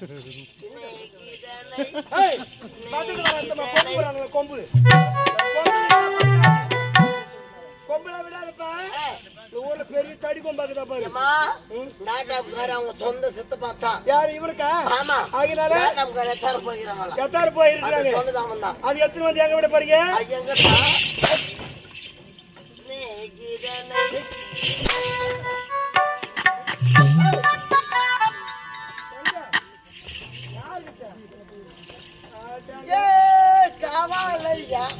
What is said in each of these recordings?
கொம்பு போறானுங்க, கொம்புல விடாதப்பா இந்த ஊர்ல பெரிய தடி கொம்பாக்குதா பாரு ஏம்மா, நாட்டாம்காரன் அவங்க சொந்த சித்த பார்த்தா யாரு இவனுக்கா ஆமா ஆகினால நாட்டாம்காரன் எத்தாரு போகிறாங்களா எத்தாரு போயிருக்காங்க சொன்னதான் வந்தான் அது எத்தனை வந்து எங்க விட பாருங்க எங்க வந்தான்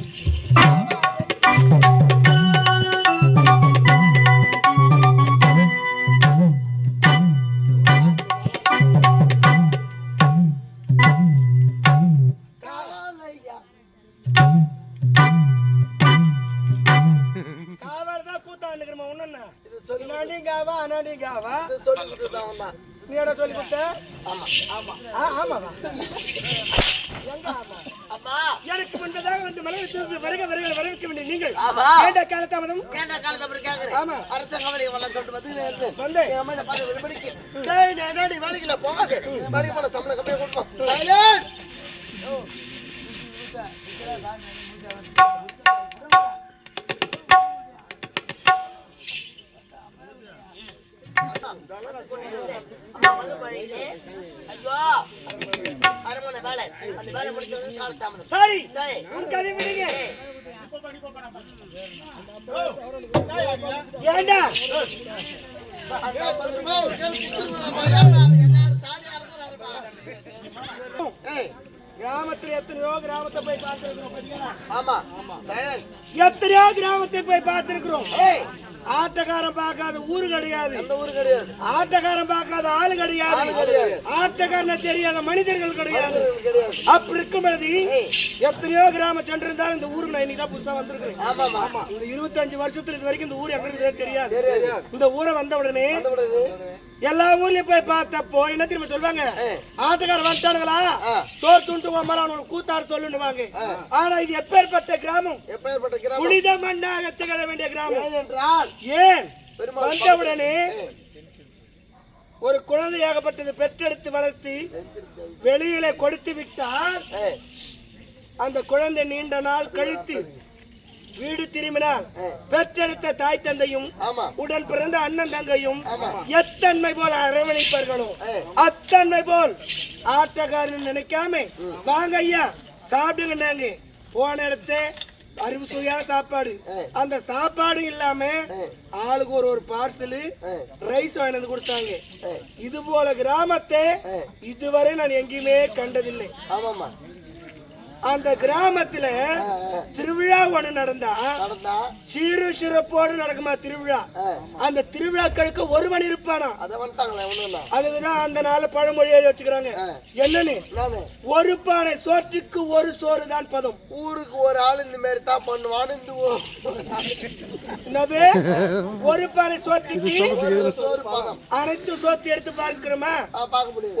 நீ சொல்லி கொடுத்த ஆமா. ஆமா ஆமா எனக்கு முன்பதாக வந்து மலை தூக்கி வருக வருக வரவேற்க வேண்டிய நீங்கள் ஆமா ஏண்டா காலதாமதம் ஏன்டா காலத்தை அப்படி கேக்குற ஆமா. அரசாங்க வரலாம் சொல்லிட்டு வந்து வந்தேன் என் அம்மா பார்த்து விடுபடிக்கு. டேய், டேய், டேய், நீ வேலைக்குள்ள போகாத. வேலைக்கு போன சம்பளம் கம்மியா கொடுப்போம். Silent. அம்மா, வரும் வழியிலே, ஐயோ, வேலை. அந்த வேலையை முடிச்ச உடனே காலதாமதம். சரி டேய், உன் கதை விடுங்க டேய், ஏண்டா அந்த ஐம்பது ரூபாய் ஒரு கேள்வி கொடுத்துருவாங்கம்மா. ஏம்மா, அவன் எல்லாரும் தாலியா இருக்கிறாருப்பா. ஏய், கிராமத்துல எத்தனையோ கிராமத்தை போய் பார்த்திருக்கிறோம்? ஆமா. எத்தனையோ கிராமத்தை போய் பார்த்திருக்கிறோம் ஏய், ஆட்டக்காரன் பார்க்காத ஊரு கிடையாது. அந்த ஊரு கிடையாது. ஆட்டக்காரன் பார்க்காத ஆளு கிடையாது. ஆட்டக்காரன தெரியாத மனிதர்கள் கிடையாது. அப்படி இருக்கும் பொழுது எத்தனையோ கிராமம் சென்றிருந்தாலும் இந்த ஊருக்கு நான் இன்னைக்கு தான் புதுசா வந்திருக்கிறேன். ஆமா ஆமா. இந்த இருபத்தஞ்சு வருஷத்துல இது வரைக்கும் இந்த ஊர் எங்க இருக்குதே தெரியாது. இந்த ஊரை வந்த உடனே. எல்லா ஊர்லயும் போய் பார்த்தப்போ என்ன திரும்ப சொல்லுவாங்க? ஏய். ஆட்டக்காரன் வந்துட்டானுங்களா. சோறு துண்டு மேல அவனுக்கு கூத்தாடு சொல்லுவாங்க ஆனா இது எப்பேற்பட்ட கிராமம்? புனித மண்ணாக திகழ வேண்டிய கிராமம். ஏன்? வந்தவுடனே ஒரு குழந்தையாகப்பட்டது பெற்றெடுத்து வளர்த்து வெளியில கொடுத்து விட்டால் அந்த குழந்தை நீண்ட நாள் கழித்து வீடு திரும்பினால் பெற்றெடுத்த தாய் தந்தையும் உடன் பிறந்த அண்ணன் தங்கையும் எத்தன்மை போல அரவணைப்பார்களோ அத்தன்மை போல் ஆட்டக்காரன் நினைக்காம வாங்க ஐயா சாப்பிடுங்கன்னாங்க போன இடத்த அறிவு சுவையான சாப்பாடு. அந்த சாப்பாடு இல்லாம ஆளுக்கு ஒரு ஒரு பார்சலு ரைஸ் வாங்கி வந்து கொடுத்தாங்க. இது போல கிராமத்தை இதுவரை நான் எங்கேயுமே கண்டதில்லை. ஆமாமா அந்த கிராமத்துல திருவிழா ஒண்ணு நடந்தா சீரு சிறப்போடு நடக்குமா திருவிழா? அந்த திருவிழாக்களுக்கு ஒருவன் இருப்பானா? அதுக்குதான் அந்த நாள் பழமொழி எழுதி வச்சுக்கிறாங்க என்னன்னு? ஒரு பானை சோற்றுக்கு ஒரு சோறு தான் பதம். ஊருக்கு ஒரு ஆள் இந்த மாதிரி தான் பண்ணுவான்னு என்னது? ஒரு பானை சோற்றுக்கு ஒரு சோறு பதம். அனைத்து சோத்து எடுத்து பார்க்கிறோமா?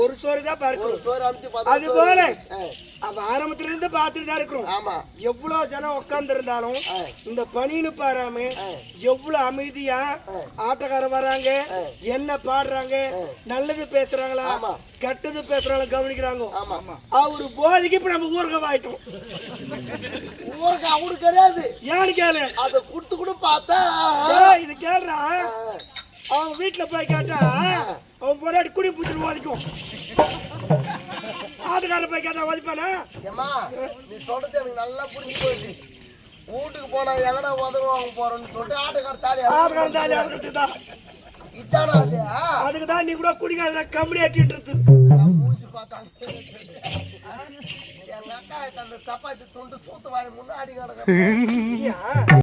ஒரு சோறு தான் பார்க்கிறோம். அது. போல ஏய், அப்ப ஆரம்பத்துல இருந்து பார்த்துட்டு தான் இருக்கிறோம். ஆமா. எவ்வளவு ஜனம் உட்கார்ந்து இருந்தாலும் இந்த பனின்னு பாராம எவ்வளவு அமைதியா ஆட்டக்காரர் வராங்க என்ன பாடுறாங்க நல்லது பேசுறாங்களா. கெட்டது பேசுறாங்களா கவனிக்கிறாங்க? ஆமா. அவரு போதைக்கு இப்ப நம்ம ஊர்கவாயிட்டோம் ஊருக்கு அவனுக்கு தெரியாது ஏன்னு கேளு. அதை கொடுத்து கூட பார்த்தா இது கேளுடா. அவன் வீட்டுல போய் கேட்டா அவன் பொறாடி குடி பூச்சிட்டு ஆட்டுக்காரர் போய் கேட்டா ஓதிப்பானா ஏம்மா நீ சொல்றது எனக்கு நல்லா புரிஞ்சு போயிடுச்சு வீட்டுக்கு போனா எங்கடா உதவுவாங்க போறோம்னு சொல்லிட்டு ஆட்டுக்கார தாலி ஆட்டுக்காரன் தாலி அறுக்கிறது தான் இதானா அது? அதுக்கு தான் நீ கூட குடிக்காத கம்பெனி ஆட்டின்றது நான் மூஞ்சி பார்த்தாங்க எங்க அக்கா அந்த சப்பாத்தி துண்டு சூத்து வாங்கி முன்னாடி கிடக்க?